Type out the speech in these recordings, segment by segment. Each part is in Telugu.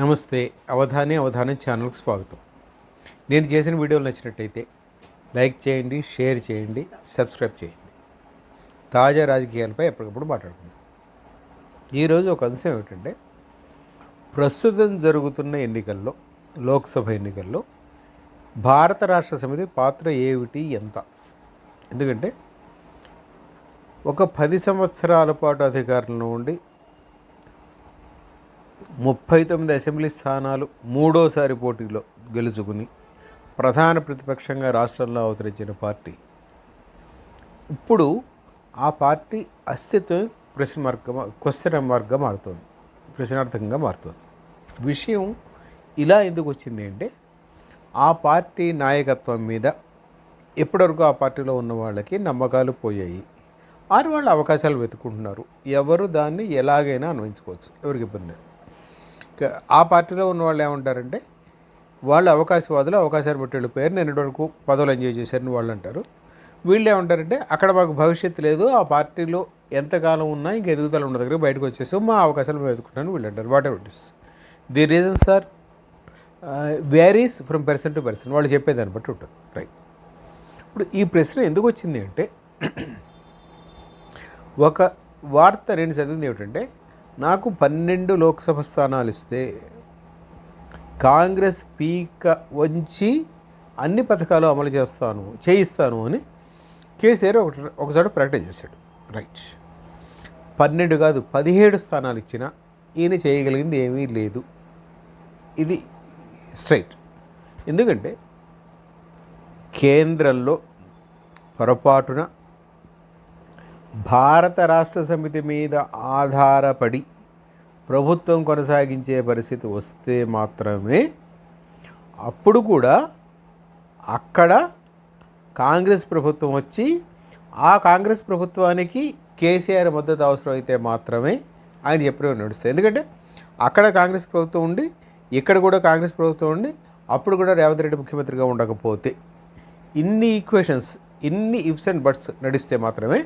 నమస్తే అవధాని అవధానం ఛానల్కి స్వాగతం. నేను చేసిన వీడియోలు నచ్చినట్టయితే లైక్ చేయండి షేర్ చేయండి సబ్స్క్రైబ్ చేయండి. తాజా రాజకీయాలపై ఎప్పటికప్పుడు మాట్లాడుకుందాం. ఈరోజు ఒక అంశం ఏమిటంటే ప్రస్తుతం జరుగుతున్న ఎన్నికల్లో లోక్సభ ఎన్నికల్లో భారత రాష్ట్ర సమితి పాత్ర ఏమిటి ఎంత? ఎందుకంటే ఒక పది సంవత్సరాల పాటు అధికారంలో ఉండి ముప్పై తొమ్మిది అసెంబ్లీ స్థానాలు మూడోసారి పోటీలో గెలుచుకుని ప్రధాన ప్రతిపక్షంగా రాష్ట్రంలో అవతరించిన పార్టీ. ఇప్పుడు ఆ పార్టీ అస్తిత్వం ప్రశ్న మార్గం క్వశ్చన్ మార్గం మారుతుంది ప్రశ్నార్థకంగా మారుతుంది. విషయం ఇలా ఎందుకు వచ్చింది అంటే ఆ పార్టీ నాయకత్వం మీద ఇప్పటివరకు ఆ పార్టీలో ఉన్న వాళ్ళకి నమ్మకాలు పోయాయి. ఆరు వాళ్ళు అవకాశాలు వెతుకుంటున్నారు ఎవరు దాన్ని ఎలాగైనా అన్వయించుకోవచ్చు. ఎవరికి ఇబ్బంది లేదు. ఆ పార్టీలో ఉన్న వాళ్ళు ఏమంటారంటే వాళ్ళు అవకాశవాదులు అవకాశాన్ని బట్టి వెళ్ళిపోయారు నేను వరకు పదవులు ఎంజాయ్ చేశారని వాళ్ళు అంటారు. వీళ్ళు ఏమంటారంటే అక్కడ మాకు భవిష్యత్తు లేదు. ఆ పార్టీలో ఎంతకాలం ఉన్నా ఇంకా ఎదుగుదల ఉన్న దగ్గర బయటకు వచ్చేసాం. మా అవకాశాలు మేము ఎదుర్కొంటాను వీళ్ళు అంటారు. Whatever it is the reasons are varies from person to person వాళ్ళు చెప్పేదాన్ని బట్టి ఉంటుంది. రైట్ ఇప్పుడు ఈ ప్రశ్న ఎందుకు వచ్చింది అంటే ఒక వార్త నేను చదివింది ఏమిటంటే నాకు పన్నెండు లోక్సభ స్థానాలు ఇస్తే కాంగ్రెస్ పీక వంచి అన్ని పథకాలు అమలు చేస్తాను చేయిస్తాను అని కేసీఆర్ ఒకటి ఒకసారి ప్రకటన చేశాడు. రైట్. పన్నెండు కాదు పదిహేడు స్థానాలు ఇచ్చిన ఈయన చేయగలిగింది ఏమీ లేదు. ఇది స్ట్రైట్. ఎందుకంటే కేంద్రంలో పొరపాటున భారత రాష్ట్ర సమితి మీద ఆధారపడి ప్రభుత్వం కొనసాగించే పరిస్థితి వస్తే మాత్రమే అప్పుడు కూడా అక్కడ కాంగ్రెస్ ప్రభుత్వం వచ్చి ఆ కాంగ్రెస్ ప్రభుత్వానికి కేసీఆర్ మద్దతు అవసరమైతే మాత్రమే ఆయన చెప్పడం నడుస్తుంది. ఎందుకంటే అక్కడ కాంగ్రెస్ ప్రభుత్వం ఉండి ఇక్కడ కూడా కాంగ్రెస్ ప్రభుత్వం ఉండి అప్పుడు కూడా రేవంత్ రెడ్డి ముఖ్యమంత్రిగా ఉండకపోతే ఇన్ని ఈక్వేషన్స్ ఇన్ని ఇఫ్స్ అండ్ బట్స్ నడిస్తే మాత్రమే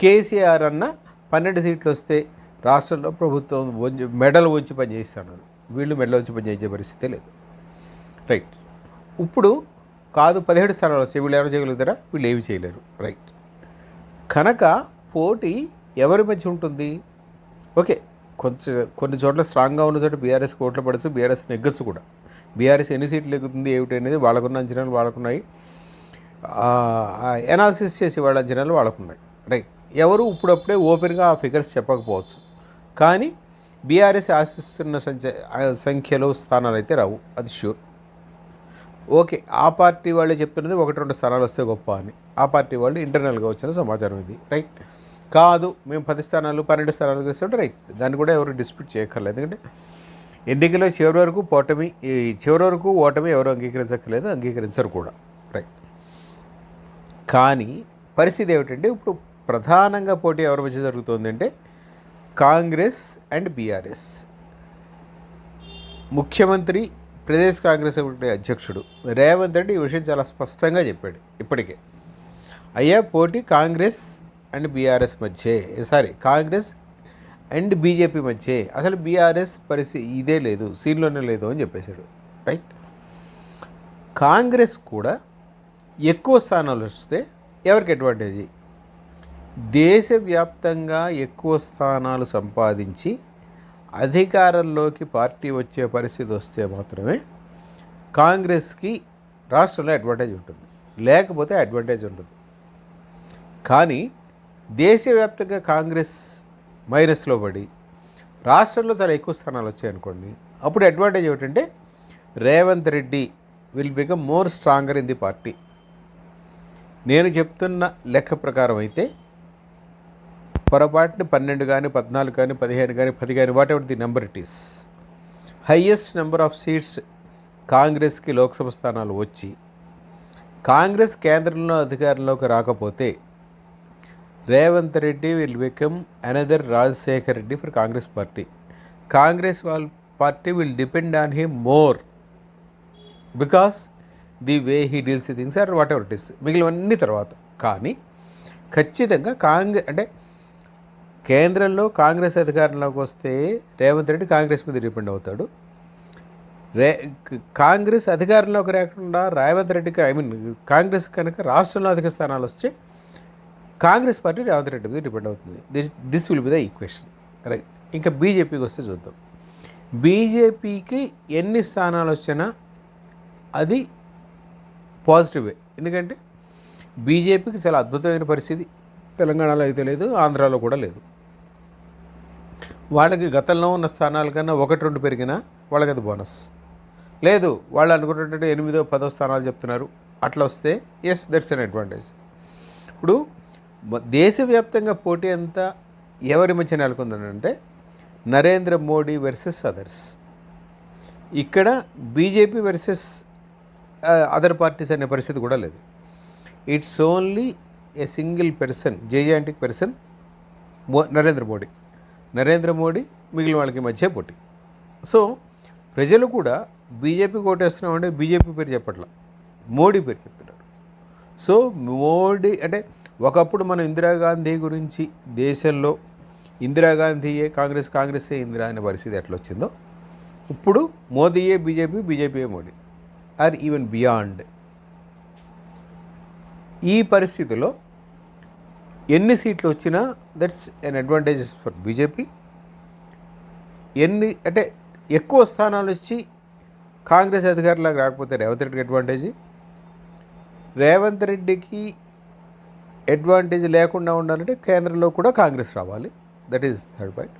కేసీఆర్ అన్న పన్నెండు సీట్లు వస్తే రాష్ట్రంలో ప్రభుత్వం మెడల్ మెడలు ఉంచి పనిచేస్తాడు. వీళ్ళు మెడలు ఉంచి పనిచేసే పరిస్థితే లేదు. రైట్ ఇప్పుడు కాదు పదిహేడు స్థానాలు వస్తే వీళ్ళు ఎవరు చేయగలుగుతారా? వీళ్ళు ఏమి చేయలేరు. రైట్ కనుక పోటీ ఎవరి మధ్య ఉంటుంది? ఓకే కొంచెం కొన్ని చోట్ల స్ట్రాంగ్గా ఉన్న చోట బీఆర్ఎస్ కోట్లు పడచ్చు బీఆర్ఎస్ నెగ్గచ్చు కూడా. బీఆర్ఎస్ ఎన్ని సీట్లు ఎగ్గుతుంది ఏమిటి అనేది వాళ్ళకున్న అంచనాలు వాళ్ళకున్నాయి. ఎనాలిసిస్ చేసి వాళ్ళ అంచనాలు వాళ్ళకున్నాయి. రైట్ ఎవరు ఇప్పుడప్పుడే ఓపెన్గా ఆ ఫిగర్స్ చెప్పకపోవచ్చు. కానీ బీఆర్ఎస్ ఆశిస్తున్న సంఖ్య సంఖ్యలో స్థానాలు అయితే రావు అది ష్యూర్ ఓకే ఆ పార్టీ వాళ్ళే చెప్తున్నది ఒకటి రెండు స్థానాలు వస్తే గొప్ప అని. ఆ పార్టీ వాళ్ళు ఇంటర్నల్గా వచ్చిన సమాచారం ఇది రైట్ కాదు మేము పది స్థానాలు పన్నెండు స్థానాలు వస్తుంటే రైట్ దాన్ని కూడా ఎవరు డిస్ప్యూట్ చేయక్కర్లేదు. ఎందుకంటే ఎన్నికల్లో చివరి వరకు ఓటమి ఈ చివరి వరకు ఓటమి ఎవరు అంగీకరించక్కర్లేదు అంగీకరించరు కూడా రైట్ కానీ పరిస్థితి ఏమిటంటే ఇప్పుడు ప్రధానంగా పోటీ ఎవరి మధ్య జరుగుతుంది అంటే కాంగ్రెస్ అండ్ బీఆర్ఎస్. ముఖ్యమంత్రి ప్రదేశ్ కాంగ్రెస్ కమిటీ అధ్యక్షుడు రేవంత్ రెడ్డి ఈ విషయం చాలా స్పష్టంగా చెప్పాడు ఇప్పటికే. అయ్యా పోటీ కాంగ్రెస్ అండ్ బీఆర్ఎస్ మధ్యే. సారీ కాంగ్రెస్ అండ్ బీజేపీ మధ్యే. అసలు బీఆర్ఎస్ పరిస్థితి ఇదే లేదు సీన్లోనే లేదు అని చెప్పేశాడు. రైట్? కాంగ్రెస్ కూడా ఎక్కువ స్థానాలు వస్తే ఎవరికి అడ్వాంటేజీ దేశవ్యాప్తంగా ఎక్కువ స్థానాలు సంపాదించి అధికారంలోకి పార్టీ వచ్చే పరిస్థితి వస్తే మాత్రమే కాంగ్రెస్కి రాష్ట్రంలో అడ్వాంటేజ్ ఉంటుంది. లేకపోతే అడ్వాంటేజ్ ఉండదు. కానీ దేశవ్యాప్తంగా కాంగ్రెస్ మైనస్లో పడి రాష్ట్రంలో చాలా ఎక్కువ స్థానాలు వచ్చాయనుకోండి అప్పుడు అడ్వాంటేజ్ ఏమిటంటే Revanth Reddy will become more stronger in the party నేను చెప్తున్న లెక్క ప్రకారం అయితే పొరపాటుని పన్నెండు కానీ పద్నాలుగు కానీ పదిహేను కానీ పది కానీ whatever the number it is highest number of seats కాంగ్రెస్కి లోక్సభ స్థానాలు వచ్చి కాంగ్రెస్ కేంద్రంలో అధికారంలోకి రాకపోతే Revanth Reddy will become another Rajasekhar Reddy for Congress party. Congress వాళ్ళ party will depend on him more because the way he deals things are whatever it is మిగిలివన్నీ తర్వాత. కానీ ఖచ్చితంగా కాంగ్రెస్ అంటే కేంద్రంలో కాంగ్రెస్ అధికారంలోకి వస్తే రేవంత్ రెడ్డి కాంగ్రెస్ మీద డిపెండ్ అవుతాడు. రే కాంగ్రెస్ అధికారంలోకి రాకుండా రేవంత్ రెడ్డికి ఐ మీన్ కాంగ్రెస్ కనుక రాష్ట్రంలో అధిక స్థానాలు వస్తే కాంగ్రెస్ పార్టీ రేవంత్ రెడ్డి మీద డిపెండ్ అవుతుంది. This will be the equation. Right. ఇంకా బీజేపీకి వస్తే చూద్దాం. బీజేపీకి ఎన్ని స్థానాలు వచ్చినా అది పాజిటివే. ఎందుకంటే బీజేపీకి చాలా అద్భుతమైన పరిస్థితి. తెలంగాణలో అయితే లేదు ఆంధ్రాలో కూడా లేదు. వాళ్ళకి గతంలో ఉన్న స్థానాల కన్నా ఒకటి రెండు పెరిగినా వాళ్ళకి అది బోనస్. లేదు వాళ్ళు అనుకున్నట్టు ఎనిమిదో పదో స్థానాలు చెప్తున్నారు. అట్లా వస్తే ఎస్ దట్స్ అన్ అడ్వాంటేజ్ ఇప్పుడు దేశవ్యాప్తంగా పోటీ అంతా ఎవరి మధ్య నెలకొందనంటే నరేంద్ర మోడీ వెర్సెస్ అదర్స్ ఇక్కడ బీజేపీ వెర్సెస్ అదర్ పార్టీస్ అనే పరిస్థితి కూడా లేదు. It's only a single person gigantic person మో నరేంద్ర మోడీ. నరేంద్ర మోడీ మిగిలిన వాళ్ళకి మధ్య పోటీ. సో ప్రజలు కూడా బీజేపీ కోటేస్తున్నామంటే బీజేపీ పేరు చెప్పట్ల. మోడీ పేరు చెప్తున్నారు. సో మోడీ అంటే ఒకప్పుడు మనం ఇందిరాగాంధీ గురించి దేశంలో ఇందిరాగాంధీయే కాంగ్రెస్ కాంగ్రెసే ఇందిరా అనే పరిస్థితి ఎట్లా వచ్చిందో ఇప్పుడు మోదీయే బీజేపీ బీజేపీయే మోడీ. Or even beyond. ఈ పరిస్థితిలో ఎన్ని సీట్లు వచ్చినా that's an advantages for BJP ఎన్ని అంటే ఎక్కువ స్థానాలు వచ్చి కాంగ్రెస్ అధికారులకు రాకపోతే రేవంత్ రెడ్డికి అడ్వాంటేజ్ రేవంత్ రెడ్డికి అడ్వాంటేజ్ లేకుండా ఉండాలంటే కేంద్రంలో కూడా కాంగ్రెస్ రావాలి. దట్ ఈస్ థర్డ్ పాయింట్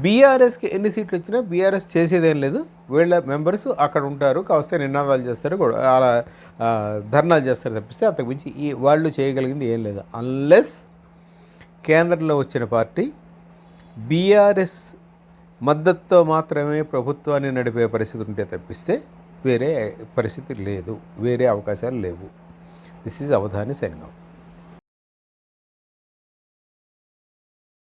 బీఆర్ఎస్కి ఎన్ని సీట్లు వచ్చినా బీఆర్ఎస్ చేసేదేం లేదు. వీళ్ళ మెంబర్స్ అక్కడ ఉంటారు. కావస్తే నినాదాలు చేస్తారు కూడా అలా ధర్నాలు చేస్తారు తప్పిస్తే అంతకుమించి ఈ వాళ్ళు చేయగలిగింది ఏం లేదు. అన్లెస్ కేంద్రంలో వచ్చిన పార్టీ బీఆర్ఎస్ మద్దతుతో మాత్రమే ప్రభుత్వాన్ని నడిపే పరిస్థితి ఉంటే తప్పిస్తే వేరే పరిస్థితి లేదు వేరే అవకాశాలు లేవు. This is Avadhani signing.